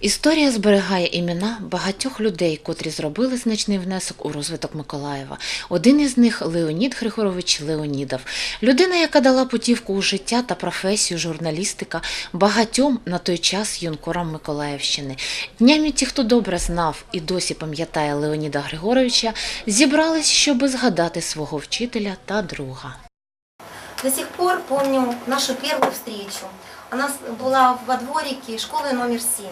Історія зберігає імена багатьох людей, котрі зробили значний внесок у розвиток Миколаєва. Один із них Леонід Григорович Леонідов, людина, яка дала путівку у життя та професію журналістика багатьом на той час юнкорам Миколаївщини. Днями ті, хто добре знав і досі пам'ятає Леоніда Григоровича, зібрались, щоби згадати свого вчителя та друга. До сих пор помню нашу первую встречу. Она была во дворике школы номер 7.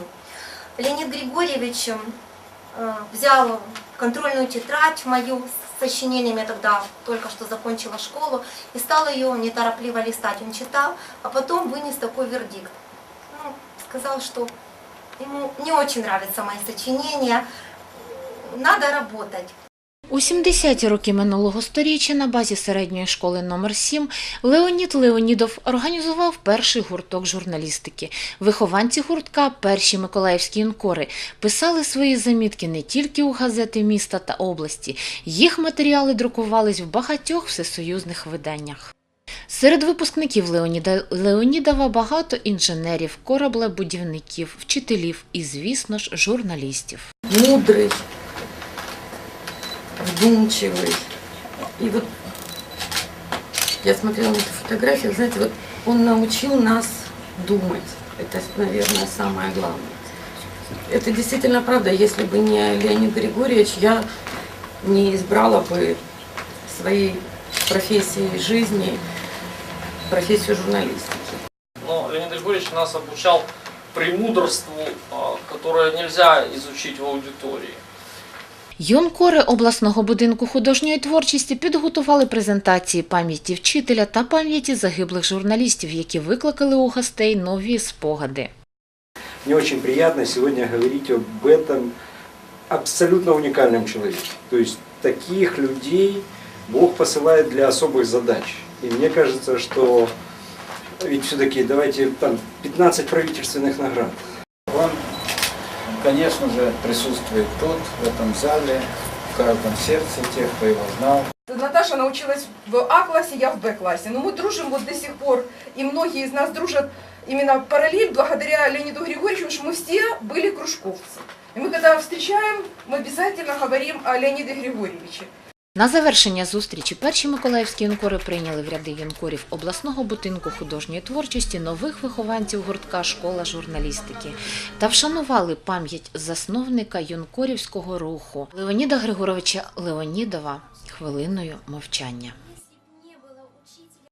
Леонид Григорьевич э, взял контрольную тетрадь мою с сочинениями, тогда только что закончила школу, и стал ее неторопливо листать. Он читал, а потом вынес такой вердикт. Ну, сказал, что ему не очень нравятся мои сочинения, надо работать. У 70-ті роки минулого сторіччя на базі середньої школи номер 7 Леонід Леонідов організував перший гурток журналістики. Вихованці гуртка, перші миколаївські інкори, писали свої замітки не тільки у газети міста та області. Їх матеріали друкувались в багатьох всесоюзних виданнях. Серед випускників Леоніда Леонідова багато інженерів, кораблебудівників, вчителів і, звісно ж, журналістів. мудрый, вдумчивый. И вот я смотрела на эту фотографию, знаете, вот он научил нас думать. Это, наверное, самое главное. Это действительно правда. Если бы не Леонид Григорьевич, я не избрала бы своей профессии жизни профессию журналистики. Но Леонид Григорьевич нас обучал премудрству, а, которое нельзя изучить в аудитории. Юнкори обласного будинку художньої творчості підготували презентації пам'яті вчителя та пам'яті загиблих журналістів, які викликали у гостей нові спогади. Мне очень приятно сегодня говорить об этом абсолютно уникальном человеке. То есть таких людей Бог посылает для особых задач. И мне кажется, что ведь все-таки давайте там 15 правительственных наград. Он, конечно же, присутствует тут, в этом зале, в каждом сердце тех, кто его знал. Наташа научилась в А-классе, я в Б-классе. Но мы дружим вот до сих пор, и многие из нас дружат именно параллель благодаря Леониду Григорьевичу, что мы все были кружковцы. И мы когда встречаем, мы обязательно говорим о Леониде Григорьевиче. На завершення зустрічі перші миколаївські юнкори прийняли в ряди юнкорів обласного будинку художньої творчості нових вихованців гуртка Школа журналістики та вшанували пам'ять засновника юнкорівського руху Леоніда Григоровича Леонідова хвилиною мовчання.